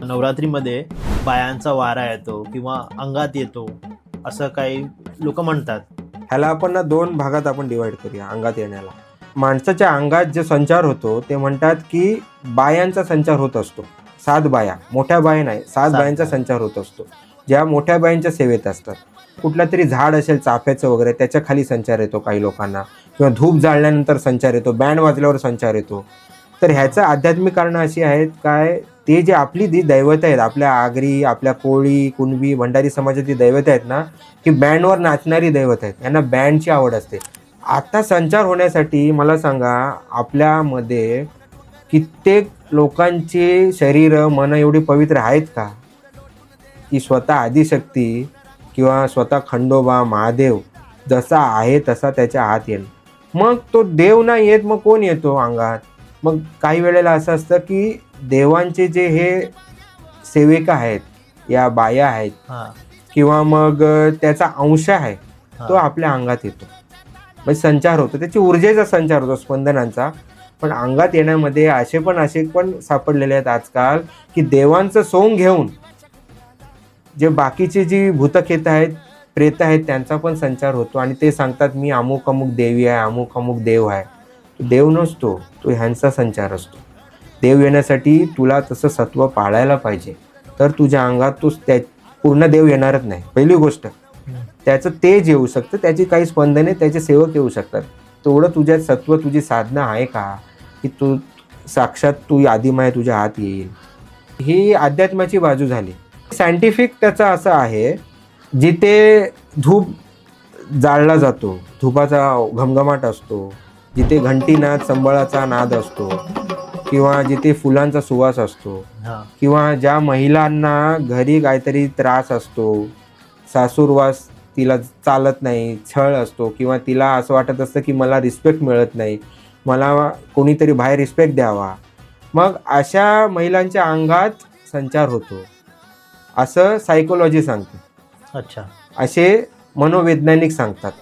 नवरात्रीमध्ये बायांचा वारा येतो किंवा अंगात येतो असं काही लोक म्हणतात. ह्याला आपण ना दोन भागात आपण डिवाइड करूया अंगात येण्याला. माणसाच्या अंगात जे संचार होतो ते म्हणतात की बायांचा संचार होत असतो. सात बाया मोठ्या बाया नाही सात बायांचा बाया. संचार होत असतो. ज्या मोठ्या बायांच्या सेवेत असतात. कुठलं तरी झाड असेल चाफ्याचं वगैरे त्याच्याखाली संचार येतो काही लोकांना. किंवा धूप जाळल्यानंतर संचार येतो बँड वाजल्यावर संचार येतो. तर ह्याचं आध्यात्मिक कारण अशी आहेत काय ते जे आपली जी दैवत आहेत आपल्या आगरी आपल्या कोळी कुणबी भंडारी समाजाची दैवत आहेत ना की बँडवर नाचणारी दैवत आहेत. यांना बँडची आवड असते. आता संचार होण्यासाठी मला सांगा आपल्यामध्ये कित्येक लोकांचे शरीर मन एवढी पवित्र आहेत का? की स्वतः आदिशक्ती किंवा स्वतः खंडोबा महादेव जसा आहे तसा त्याच्या हात येईल मग तो देव नाही येत मग कोण येतो अंगात? मग काही वेळेला असं असतं की देवांचे जे हे सेविका आहेत या बाया आहेत किंवा मग त्याचा अंश आहे तो. आपल्या अंगात येतो. म्हणजे संचार होतो. त्याची ऊर्जेचा संचार होतो स्पंदनांचा. पण अंगात येण्यामध्ये असे पण असे पण सापडलेले आहेत आजकाल की देवांचं सोंग घेऊन जे बाकीचे जी भूतखेत आहेत प्रेत आहेत त्यांचा पण संचार होतो. आणि ते सांगतात मी अमुक अमुक देवी आहे अमुक अमुक देव आहे. देव नसतो तो ह्यांचा संचार असतो. देव येण्यासाठी तुला तसं सत्व पाळायला पाहिजे. तर तुझ्या अंगात तू त्या पूर्ण देव येणारच नाही. पहिली गोष्ट. त्याचं तेज येऊ शकतं त्याची काही स्पंदने त्याचे सेवक येऊ शकतात. तेवढं तुझ्या सत्व तुझी साधना आहे का? की तू साक्षात तू आदिमाय तुझ्या हात येईल. ही अध्यात्माची बाजू झाली. सायंटिफिक त्याचं असं आहे जिथे धूप जाळला जातो धुपाचा घमघमाट असतो जिथे घंटीनाद संबळाचा नाद असतो किंवा जिथे फुलांचा सुवास असतो किंवा ज्या महिलांना घरी काहीतरी त्रास असतो सासूरवास तिला चालत नाही छळ असतो किंवा तिला असं वाटत असतं की मला रिस्पेक्ट मिळत नाही मला कोणीतरी बाहेर रिस्पेक्ट द्यावा मग अशा महिलांच्या अंगात संचार होतो. असं सायकोलॉजी सांगते. अच्छा. असे मनोवैज्ञानिक सांगतात.